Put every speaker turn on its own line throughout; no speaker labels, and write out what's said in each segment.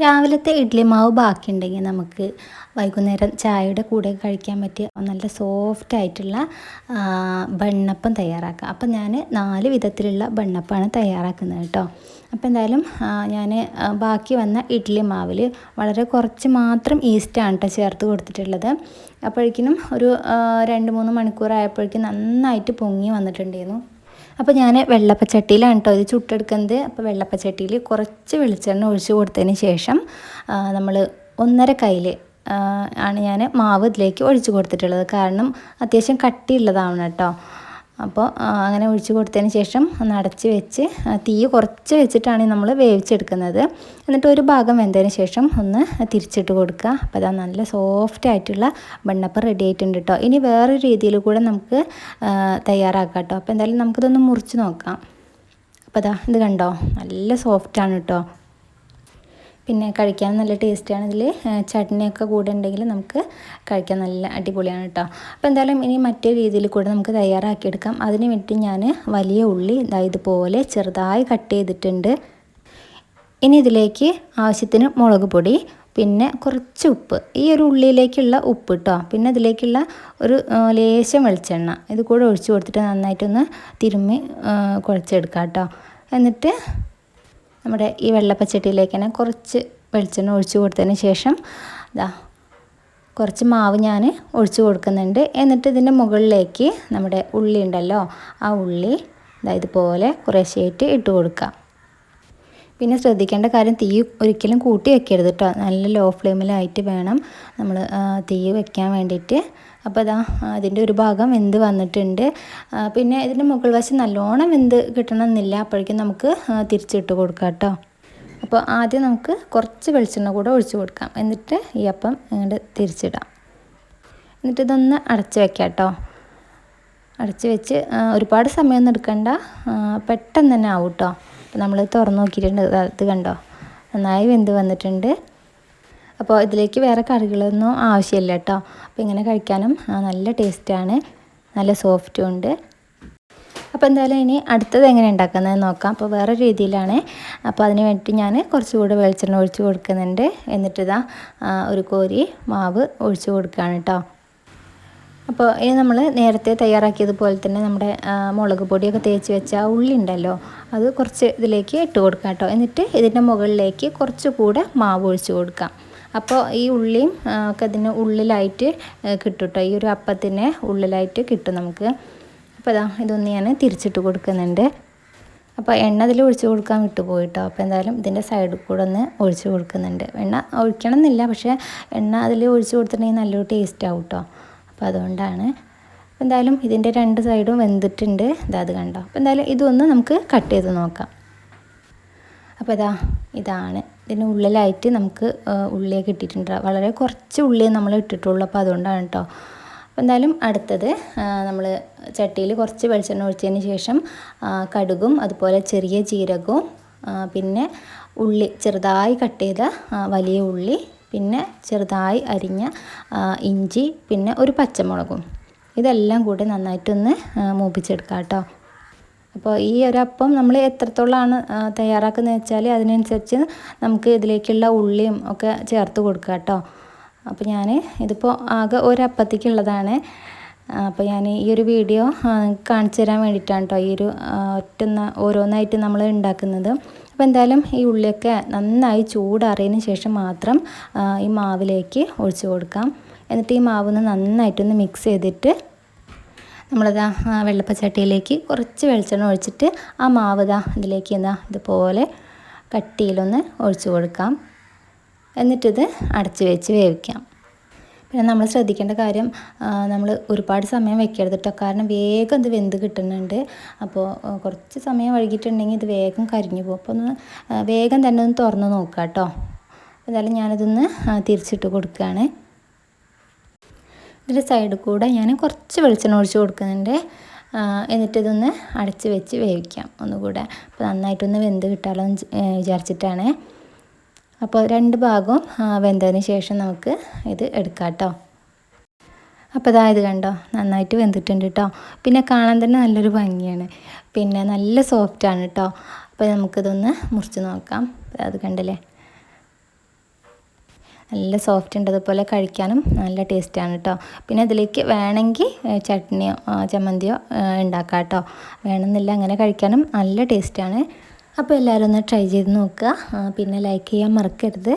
രാവിലത്തെ ഇഡ്ഡലി മാവ് ബാക്കിയുണ്ടെങ്കിൽ നമുക്ക് വൈകുന്നേരം ചായയുടെ കൂടെ കഴിക്കാൻ പറ്റിയ നല്ല സോഫ്റ്റ് ആയിട്ടുള്ള ബണ്ണപ്പം തയ്യാറാക്കാം. അപ്പം ഞാൻ നാല് വിധത്തിലുള്ള ബണ്ണപ്പമാണ് തയ്യാറാക്കുന്നത് കേട്ടോ. അപ്പോൾ എന്തായാലും ഞാൻ ബാക്കി വന്ന ഇഡ്ഡലി മാവിൽ വളരെ കുറച്ച് മാത്രം ഈസ്റ്റാണ് കേട്ടോ ചേർത്ത് കൊടുത്തിട്ടുള്ളത്. അപ്പോഴേക്കിനും ഒരു രണ്ട് മൂന്ന് മണിക്കൂർ ആയപ്പോഴേക്കും നന്നായിട്ട് പൊങ്ങി വന്നിട്ടുണ്ടായിരുന്നു. അപ്പോൾ ഞാൻ വെള്ളപ്പച്ചട്ടിയിലാണ് കേട്ടോ ഇത് ചുട്ടെടുക്കുന്നത്. അപ്പോൾ വെള്ളപ്പച്ചട്ടിയിൽ കുറച്ച് വെളിച്ചെണ്ണ ഒഴിച്ച് കൊടുത്തതിന് ശേഷം നമ്മൾ ഒന്നര കയ്യിൽ ആണ് ഞാൻ മാവ് ഇതിലേക്ക് ഒഴിച്ച് കൊടുത്തിട്ടുള്ളത്. കാരണം അത്യാവശ്യം കട്ടിയുള്ളതാണ് കേട്ടോ അപ്പോൾ അങ്ങനെ ഒഴിച്ച് കൊടുത്തതിന് ശേഷം ഒന്ന് അടച്ച് വെച്ച് തീ കുറച്ച് വെച്ചിട്ടാണ് നമ്മൾ വേവിച്ചെടുക്കുന്നത്. എന്നിട്ട് ഒരു ഭാഗം വെന്തതിന് ശേഷം ഒന്ന് തിരിച്ചിട്ട് കൊടുക്കുക. അപ്പോൾ അതാ നല്ല സോഫ്റ്റ് ആയിട്ടുള്ള ബണ്ണപ്പം റെഡി ആയിട്ടുണ്ട് കേട്ടോ ഇനി വേറൊരു രീതിയിൽ കൂടെ നമുക്ക് തയ്യാറാക്കാം കേട്ടോ അപ്പോൾ എന്തായാലും നമുക്കിതൊന്ന് മുറിച്ച് നോക്കാം. അപ്പോൾ അതാ ഇത് കണ്ടോ? നല്ല സോഫ്റ്റാണ് കേട്ടോ പിന്നെ കഴിക്കാൻ നല്ല ടേസ്റ്റാണ് ഇതിൽ ചട്നിയൊക്കെ കൂടെ ഉണ്ടെങ്കിൽ നമുക്ക് കഴിക്കാൻ നല്ല അടിപൊളിയാണ് കേട്ടോ അപ്പോൾ എന്തായാലും ഇനി മറ്റേ രീതിയിൽ കൂടെ നമുക്ക് തയ്യാറാക്കിയെടുക്കാം. അതിന് വേണ്ടി ഞാൻ വലിയ ഉള്ളി ഇതുപോലെ ചെറുതായി കട്ട് ചെയ്തിട്ടുണ്ട്. ഇനി ഇതിലേക്ക് ആവശ്യത്തിന് മുളക് പൊടി പിന്നെ കുറച്ച് ഉപ്പ്. ഈ ഒരു ഉള്ളിയിലേക്കുള്ള ഉപ്പ് കേട്ടോ പിന്നെ ഇതിലേക്കുള്ള ഒരു ലേശം വെളിച്ചെണ്ണ. ഇത് കൂടെ ഒഴിച്ചു കൊടുത്തിട്ട് നന്നായിട്ടൊന്ന് തിരുമ്മി കുഴച്ചെടുക്കാം കേട്ടോ എന്നിട്ട് നമ്മുടെ ഈ വെള്ളപ്പച്ചട്ടിയിലേക്ക് തന്നെ കുറച്ച് വെളിച്ചെണ്ണ ഒഴിച്ചു കൊടുത്തതിന് ശേഷം ഇതാ കുറച്ച് മാവ് ഞാൻ ഒഴിച്ചു കൊടുക്കുന്നുണ്ട്. എന്നിട്ട് ഇതിന്റെ മുകളിലേക്ക് നമ്മുടെ ഉള്ളി ഉണ്ടല്ലോ ആ ഉള്ളി ഇതാ ഇതുപോലെ കുറേശ്ശേയിട്ട് ഇട്ട് കൊടുക്കാം. പിന്നെ ശ്രദ്ധിക്കേണ്ട കാര്യം തീ ഒരിക്കലും കൂട്ടി വെക്കരുത് കേട്ടോ നല്ല ലോ ഫ്ലെയിമിലായിട്ട് വേണം നമ്മൾ തീ വെക്കാൻ വേണ്ടിയിട്ട്. അപ്പോൾ അതാ അതിന്റെ ഒരു ഭാഗം വെന്ത് വന്നിട്ടുണ്ട്. പിന്നെ ഇതിന്റെ മുകൾ വശം നല്ലോണം വെന്ത് കിട്ടണമെന്നില്ല. അപ്പോഴേക്കും നമുക്ക് തിരിച്ചിട്ട് കൊടുക്കാം കേട്ടോ അപ്പോൾ ആദ്യം നമുക്ക് കുറച്ച് വെളിച്ചെണ്ണ കൂടെ ഒഴിച്ചു കൊടുക്കാം. എന്നിട്ട് ഈ അപ്പം ഇങ്ങോട്ട് തിരിച്ചിടാം. എന്നിട്ട് ഇതൊന്ന് അടച്ച് വെക്കാം കേട്ടോ അടച്ച് വെച്ച് ഒരുപാട് സമയമൊന്നും എടുക്കണ്ട. പെട്ടെന്ന് തന്നെ ആവും കേട്ടോ അപ്പോൾ നമ്മൾ തുറന്ന് നോക്കിയിട്ടുണ്ട്. ഇത് കണ്ടോ? നന്നായി വെന്ത് വന്നിട്ടുണ്ട്. അപ്പോൾ ഇതിലേക്ക് വേറെ കറികളൊന്നും ആവശ്യമില്ല കേട്ടോ അപ്പോൾ ഇങ്ങനെ കഴിക്കാനും നല്ല ടേസ്റ്റാണ്. നല്ല സോഫ്റ്റും ഉണ്ട്. അപ്പോൾ എന്തായാലും ഇനി അടുത്തത് എങ്ങനെ ഉണ്ടാക്കുന്നത് നോക്കാം. അപ്പോൾ വേറെ രീതിയിലാണ്. അപ്പോൾ അതിന് വേണ്ടിയിട്ട് ഞാൻ കുറച്ചുകൂടെ വെളിച്ചെണ്ണ ഒഴിച്ച് കൊടുക്കുന്നുണ്ട്. എന്നിട്ട് ഇതാ ഒരു കോരി മാവ് ഒഴിച്ച് കൊടുക്കുകയാണ് കേട്ടോ അപ്പോൾ ഇനി നമ്മൾ നേരത്തെ തയ്യാറാക്കിയതുപോലെ തന്നെ നമ്മുടെ മുളക് പൊടിയൊക്കെ തേച്ച് വെച്ച ആ ഉള്ളി ഉണ്ടല്ലോ അത് കുറച്ച് ഇതിലേക്ക് ഇട്ട് കൊടുക്കാം കേട്ടോ. എന്നിട്ട് ഇതിന്റെ മുകളിലേക്ക് കുറച്ചുകൂടെ മാവ് ഒഴിച്ച് കൊടുക്കാം. അപ്പോൾ ഈ ഉള്ളിയും ഒക്കെ അതിന് ഉള്ളിലായിട്ട് കിട്ടും കേട്ടോ. ഈ ഒരു അപ്പത്തിന് ഉള്ളിലായിട്ട് കിട്ടും നമുക്ക്. അപ്പോൾ ഇതാ ഇതൊന്ന് ഞാൻ തിരിച്ചിട്ട് കൊടുക്കുന്നുണ്ട്. അപ്പോൾ എണ്ണ അതിൽ ഒഴിച്ച് കൊടുക്കാൻ വിട്ടുപോയിട്ടോ അപ്പോൾ എന്തായാലും ഇതിന്റെ സൈഡിൽ കൂടെ ഒന്ന് ഒഴിച്ച് കൊടുക്കുന്നുണ്ട്. എണ്ണ ഒഴിക്കണം എന്നില്ല പക്ഷേ എണ്ണ അതിൽ ഒഴിച്ച് കൊടുത്തിട്ടുണ്ടെങ്കിൽ നല്ലൊരു ടേസ്റ്റ് ആവും കേട്ടോ. അപ്പോൾ അതുകൊണ്ടാണ്. എന്തായാലും ഇതിന്റെ രണ്ട് സൈഡും വെന്തിട്ടുണ്ട്. ഇതാ അത് കണ്ടോ. അപ്പോൾ എന്തായാലും ഇതൊന്ന് നമുക്ക് കട്ട് ചെയ്ത് നോക്കാം. അപ്പോൾ ഇതാ ഇതാണ്. ഇതിന് ഉള്ളിലായിട്ട് നമുക്ക് ഉള്ളിയൊക്കെ ഇട്ടിട്ടുണ്ട്. വളരെ കുറച്ച് ഉള്ളിയെ നമ്മൾ ഇട്ടിട്ടുള്ളൂ. അപ്പോൾ അതുകൊണ്ടാണ് കേട്ടോ അപ്പോൾ എന്തായാലും അടുത്തത് നമ്മൾ ചട്ടിയിൽ കുറച്ച് വെളിച്ചെണ്ണ ഒഴിച്ചതിന് ശേഷം കടുകും അതുപോലെ ചെറിയ ജീരകവും പിന്നെ ഉള്ളി ചെറുതായി കട്ട് ചെയ്ത വലിയ ഉള്ളി പിന്നെ ചെറുതായി അരിഞ്ഞ ഇഞ്ചി പിന്നെ ഒരു പച്ചമുളകും. ഇതെല്ലാം കൂടി നന്നായിട്ടൊന്ന് മൂപ്പിച്ചെടുക്കാം കേട്ടോ. അപ്പോൾ ഈ ഒരപ്പം നമ്മൾ എത്രത്തോളമാണ് തയ്യാറാക്കുന്നത് വെച്ചാൽ അതിനനുസരിച്ച് നമുക്ക് ഇതിലേക്കുള്ള ഉള്ളിയും ഒക്കെ ചേർത്ത് കൊടുക്കുക കേട്ടോ. അപ്പോൾ ഞാൻ ഇതിപ്പോൾ ആകെ ഒരപ്പത്തേക്കുള്ളതാണ്. അപ്പോൾ ഞാൻ ഈ ഒരു വീഡിയോ കാണിച്ചു തരാൻ വേണ്ടിയിട്ടാണ് കേട്ടോ ഈ ഒരു ഒറ്റ ഓരോന്നായിട്ട് നമ്മൾ ഉണ്ടാക്കുന്നത്. അപ്പോൾ എന്തായാലും ഈ ഉള്ളിയൊക്കെ നന്നായി ചൂടാറിയതിന് ശേഷം മാത്രം ഈ മാവിലേക്ക് ഒഴിച്ചു കൊടുക്കാം. എന്നിട്ട് ഈ മാവ് നന്നായിട്ടൊന്ന് മിക്സ് ചെയ്തിട്ട് നമ്മളിതാ വെള്ളപ്പച്ചട്ടിയിലേക്ക് കുറച്ച് വെളിച്ചെണ്ണ ഒഴിച്ചിട്ട് ആ മാവ് ഇതാ ഇതിലേക്ക് എന്താ ഇതുപോലെ കട്ടിയിലൊന്ന് ഒഴിച്ചു കൊടുക്കാം. എന്നിട്ടിത് അടച്ചു വേവിക്കാം. പിന്നെ നമ്മൾ ശ്രദ്ധിക്കേണ്ട കാര്യം നമ്മൾ ഒരുപാട് സമയം വെക്കരുത് കേട്ടോ കാരണം വേഗം ഇത് വെന്ത് കിട്ടുന്നുണ്ട്. അപ്പോൾ കുറച്ച് സമയം വൈകിട്ടുണ്ടെങ്കിൽ ഇത് വേഗം കരിഞ്ഞു പോകും. അപ്പോൾ ഒന്ന് വേഗം തന്നെ ഒന്ന് തുറന്ന് നോക്കുക കേട്ടോ എന്തായാലും ഞാനിതൊന്ന് തിരിച്ചിട്ട് കൊടുക്കുകയാണ്. ഇതിന്റെ സൈഡിൽ കൂടെ ഞാൻ കുറച്ച് വെളിച്ചെണ്ണ ഒഴിച്ച് കൊടുക്കുന്നുണ്ട്. എന്നിട്ട് ഇതൊന്ന് അടച്ച് വെച്ച് വേവിക്കാം ഒന്നുകൂടെ. അപ്പോൾ നന്നായിട്ടൊന്ന് വെന്ത് കിട്ടാമല്ലോ എന്ന് വിചാരിച്ചിട്ടാണ്. അപ്പോൾ രണ്ട് ഭാഗവും വെന്തതിന് ശേഷം നമുക്ക് ഇത് എടുക്കാം കേട്ടോ അപ്പോൾ ഇതാ ഇത് കണ്ടോ നന്നായിട്ട് വെന്തിട്ടുണ്ട് കേട്ടോ പിന്നെ കാണാൻ തന്നെ നല്ലൊരു ഭംഗിയാണ്. പിന്നെ നല്ല സോഫ്റ്റാണ് കേട്ടോ അപ്പോൾ നമുക്കിതൊന്ന് മുറിച്ച് നോക്കാം. അത് കണ്ടല്ലേ? നല്ല സോഫ്റ്റ് ഉണ്ട് അതുപോലെ കഴിക്കാനും നല്ല ടേസ്റ്റാണ് കേട്ടോ പിന്നെ അതിലേക്ക് വേണമെങ്കിൽ ചട്നിയോ ചമ്മന്തിയോ ഉണ്ടാക്കാം കേട്ടോ വേണമെന്നില്ല അങ്ങനെ കഴിക്കാനും നല്ല ടേസ്റ്റാണ് അപ്പോൾ എല്ലാവരും ഒന്ന് ട്രൈ ചെയ്ത് നോക്കുക. പിന്നെ ലൈക്ക് ചെയ്യാൻ മറക്കരുത്.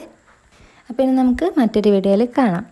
അപ്പോൾ ഇനി നമുക്ക് മറ്റൊരു വീഡിയോയിൽ കാണാം.